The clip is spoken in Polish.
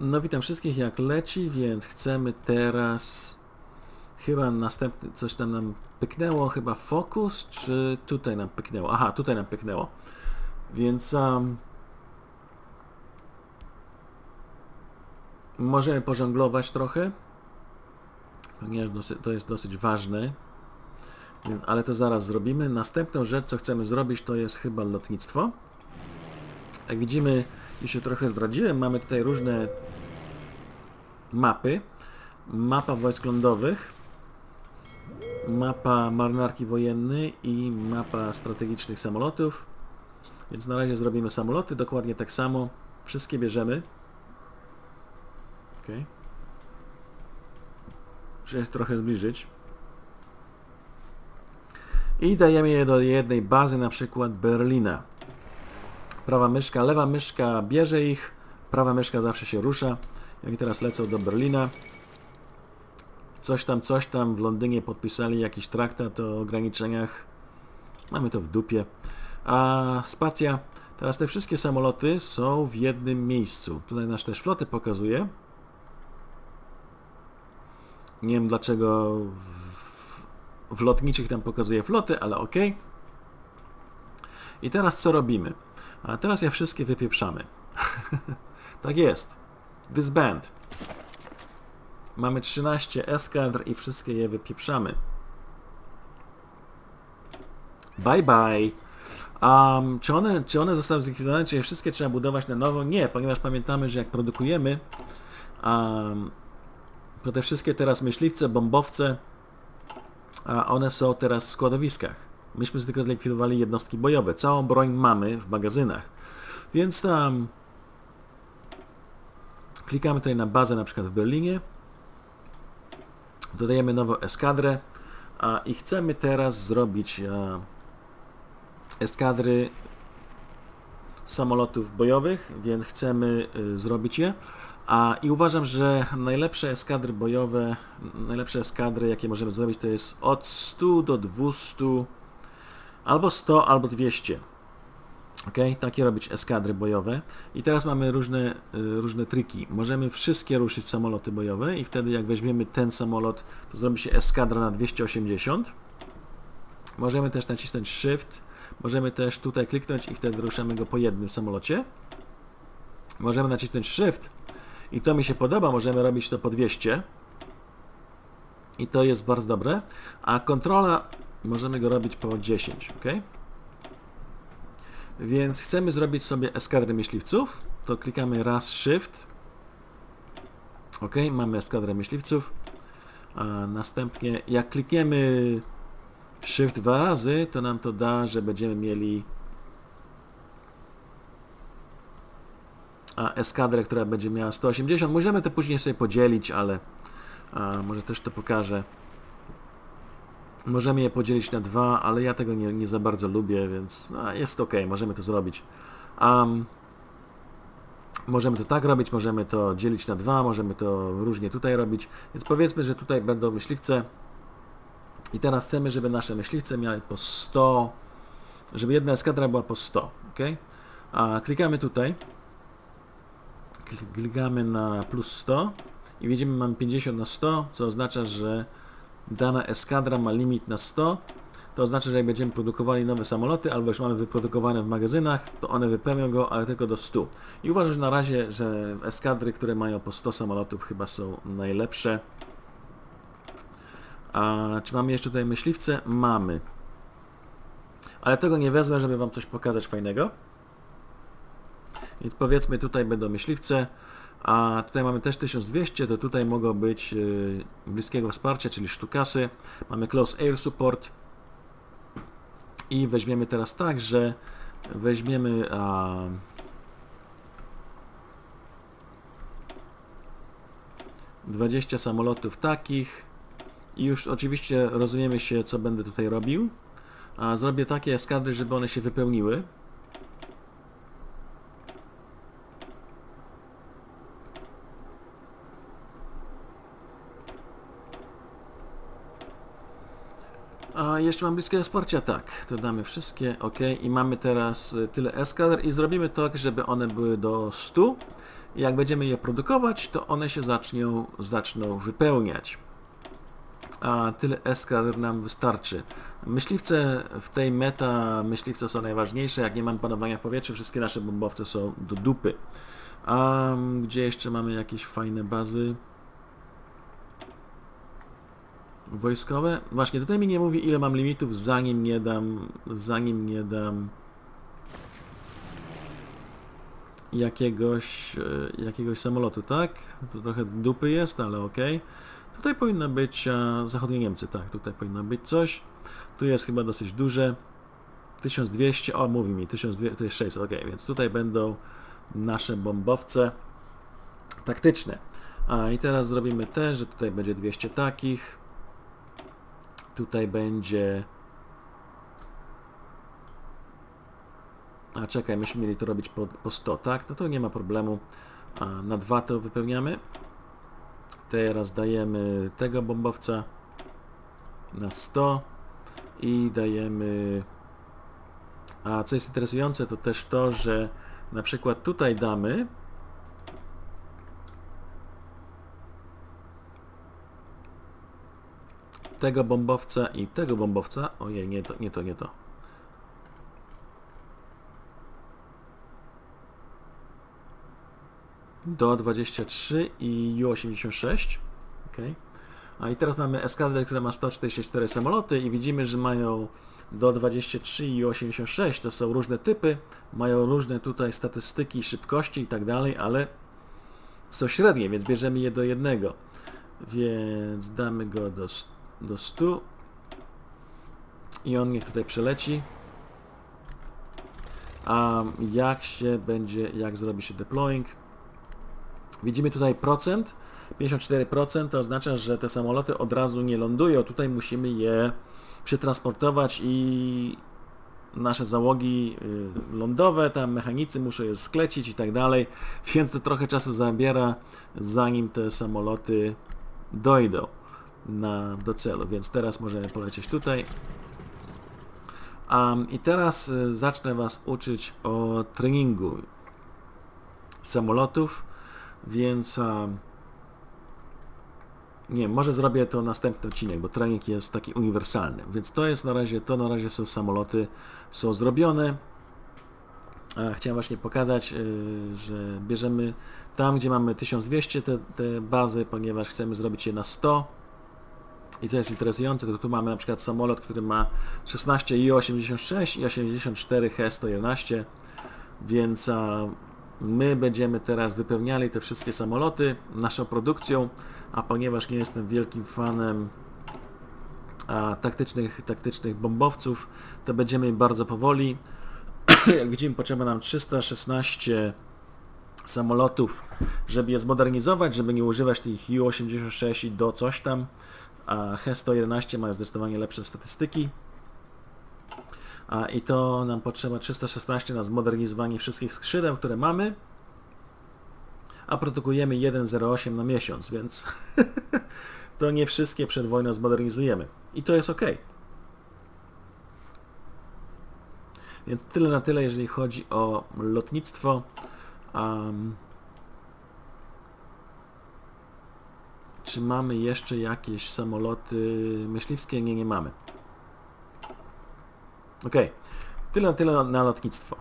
No witam wszystkich jak leci, więc chcemy teraz chyba następny, coś tam nam pyknęło, chyba fokus, czy tutaj nam pyknęło? Aha, tutaj nam pyknęło. Więc um, możemy pożonglować trochę, ponieważ to jest dosyć ważne, ale to zaraz zrobimy. Następną rzecz, co chcemy zrobić, to jest chyba lotnictwo. Jak widzimy, już się trochę zdradziłem, mamy tutaj różne mapy. Mapa wojsk lądowych, mapa marynarki wojennej i mapa strategicznych samolotów. Więc na razie zrobimy samoloty, dokładnie tak samo. Wszystkie bierzemy. Ok. Muszę się trochę zbliżyć. I dajemy je do jednej bazy, na przykład Berlina. Prawa myszka, lewa myszka bierze ich, prawa myszka zawsze się rusza. Jak teraz lecą do Berlina. Coś tam, coś tam w Londynie podpisali jakiś traktat o ograniczeniach. Mamy to w dupie. A spacja, teraz te wszystkie samoloty są w jednym miejscu. Tutaj nasz też flotę pokazuje. Nie wiem dlaczego w, w lotniczych tam pokazuje floty, ale ok. I teraz co robimy? A teraz je wszystkie wypieprzamy. tak jest. Disband. Mamy 13 eskadr i wszystkie je wypieprzamy. Bye bye. Um, czy, one, czy one zostały zlikwidowane, czy je wszystkie trzeba budować na nowo? Nie, ponieważ pamiętamy, że jak produkujemy, um, to te wszystkie teraz myśliwce, bombowce, a one są teraz w składowiskach. Myśmy tylko zlikwidowali jednostki bojowe. Całą broń mamy w magazynach. Więc tam klikamy tutaj na bazę na przykład w Berlinie. Dodajemy nową eskadrę a, i chcemy teraz zrobić eskadry samolotów bojowych, więc chcemy y, zrobić je. A, I uważam, że najlepsze eskadry bojowe, najlepsze eskadry, jakie możemy zrobić, to jest od 100 do 200, albo 100, albo 200. Ok, takie robić eskadry bojowe. I teraz mamy różne, y, różne triki. Możemy wszystkie ruszyć samoloty bojowe i wtedy jak weźmiemy ten samolot, to zrobi się eskadra na 280. Możemy też nacisnąć Shift. Możemy też tutaj kliknąć i wtedy ruszamy go po jednym samolocie. Możemy nacisnąć Shift i to mi się podoba. Możemy robić to po 200. I to jest bardzo dobre. A kontrola możemy go robić po 10. ok? Więc chcemy zrobić sobie eskadrę myśliwców. To klikamy raz Shift. Ok, mamy eskadrę myśliwców. A następnie jak klikniemy Shift dwa razy, to nam to da, że będziemy mieli eskadrę, która będzie miała 180. Możemy to później sobie podzielić, ale może też to pokażę. Możemy je podzielić na dwa, ale ja tego nie, nie za bardzo lubię, więc no, jest ok, możemy to zrobić. Um, możemy to tak robić, możemy to dzielić na dwa, możemy to różnie tutaj robić. Więc powiedzmy, że tutaj będą myśliwce i teraz chcemy, żeby nasze myśliwce miały po 100, żeby jedna eskadra była po 100, ok? A klikamy tutaj, Klik- klikamy na plus 100 i widzimy, mamy 50 na 100, co oznacza, że dana eskadra ma limit na 100, to oznacza, że jak będziemy produkowali nowe samoloty, albo już mamy wyprodukowane w magazynach, to one wypełnią go, ale tylko do 100. I uważam, że na razie, że eskadry, które mają po 100 samolotów chyba są najlepsze. A czy mamy jeszcze tutaj myśliwce? Mamy. Ale tego nie wezmę, żeby Wam coś pokazać fajnego. Więc powiedzmy tutaj będą myśliwce, a tutaj mamy też 1200, to tutaj mogą być yy, bliskiego wsparcia, czyli sztukasy. Mamy Close Air Support. I weźmiemy teraz tak, że weźmiemy a, dwadzieścia samolotów takich i już oczywiście rozumiemy się, co będę tutaj robił. A zrobię takie eskadry, żeby one się wypełniły. A jeszcze mam bliskie wsparcia, tak. To damy wszystkie, ok. I mamy teraz y, tyle eskadr i zrobimy tak, żeby one były do 100 i jak będziemy je produkować, to one się zaczną, zaczną wypełniać. A tyle eskadr nam wystarczy. Myśliwce w tej meta, myśliwce są najważniejsze. Jak nie mamy panowania w powietrzu, wszystkie nasze bombowce są do dupy. A gdzie jeszcze mamy jakieś fajne bazy? Wojskowe? Właśnie, tutaj mi nie mówi ile mam limitów, zanim nie dam, zanim nie dam jakiegoś, e, jakiegoś samolotu, tak? Tu trochę dupy jest, ale okej. Tutaj powinno być e, zachodnie Niemcy, tak, tutaj powinno być coś. Tu jest chyba dosyć duże. 1200, o mówi mi, 1200, to jest 600, ok, więc tutaj będą nasze bombowce taktyczne. A i teraz zrobimy te, że tutaj będzie 200 takich. Tutaj będzie... A czekaj, myśmy mieli to robić po, po 100, tak? No to nie ma problemu. A, na dwa to wypełniamy. Teraz dajemy tego bombowca na 100 i dajemy... A co jest interesujące to też to, że na przykład tutaj damy tego bombowca i tego bombowca. Ojej, nie to, nie to, nie to. Do 23 i U-86. Okay. A i teraz mamy eskadrę, która ma 144 samoloty i widzimy, że mają do 23 i U-86. To są różne typy, mają różne tutaj statystyki, szybkości i tak dalej, ale są średnie, więc bierzemy je do jednego. Więc damy go do, do 100 i on niech tutaj przeleci. A jak się będzie, jak zrobi się deploying? Widzimy tutaj procent. 54% to oznacza, że te samoloty od razu nie lądują. Tutaj musimy je przetransportować i nasze załogi y, lądowe, tam mechanicy muszą je sklecić i tak dalej, więc to trochę czasu zabiera, zanim te samoloty dojdą na, do celu. Więc teraz możemy polecieć tutaj. Um, I teraz y, zacznę Was uczyć o treningu samolotów, więc um, nie, może zrobię to następny odcinek, bo trening jest taki uniwersalny. Więc to jest na razie, to na razie są samoloty, są zrobione. A chciałem właśnie pokazać, yy, że bierzemy tam, gdzie mamy 1200 te, te bazy, ponieważ chcemy zrobić je na 100. I co jest interesujące, to tu mamy na przykład samolot, który ma 16 I-86 i 84 He-111, więc my będziemy teraz wypełniali te wszystkie samoloty naszą produkcją, a ponieważ nie jestem wielkim fanem a, taktycznych, taktycznych bombowców, to będziemy bardzo powoli. Jak widzimy, potrzeba nam 316 samolotów, żeby je zmodernizować, żeby nie używać tych U-86 i do coś tam, a He-111 mają zdecydowanie lepsze statystyki. A, I to nam potrzeba 316 na zmodernizowanie wszystkich skrzydeł, które mamy. A produkujemy 1,08 na miesiąc, więc to nie wszystkie przed wojną zmodernizujemy. I to jest ok. Więc tyle na tyle, jeżeli chodzi o lotnictwo. Um, czy mamy jeszcze jakieś samoloty myśliwskie? Nie, nie mamy. Ok, tyle tyle na, na lotnictwo.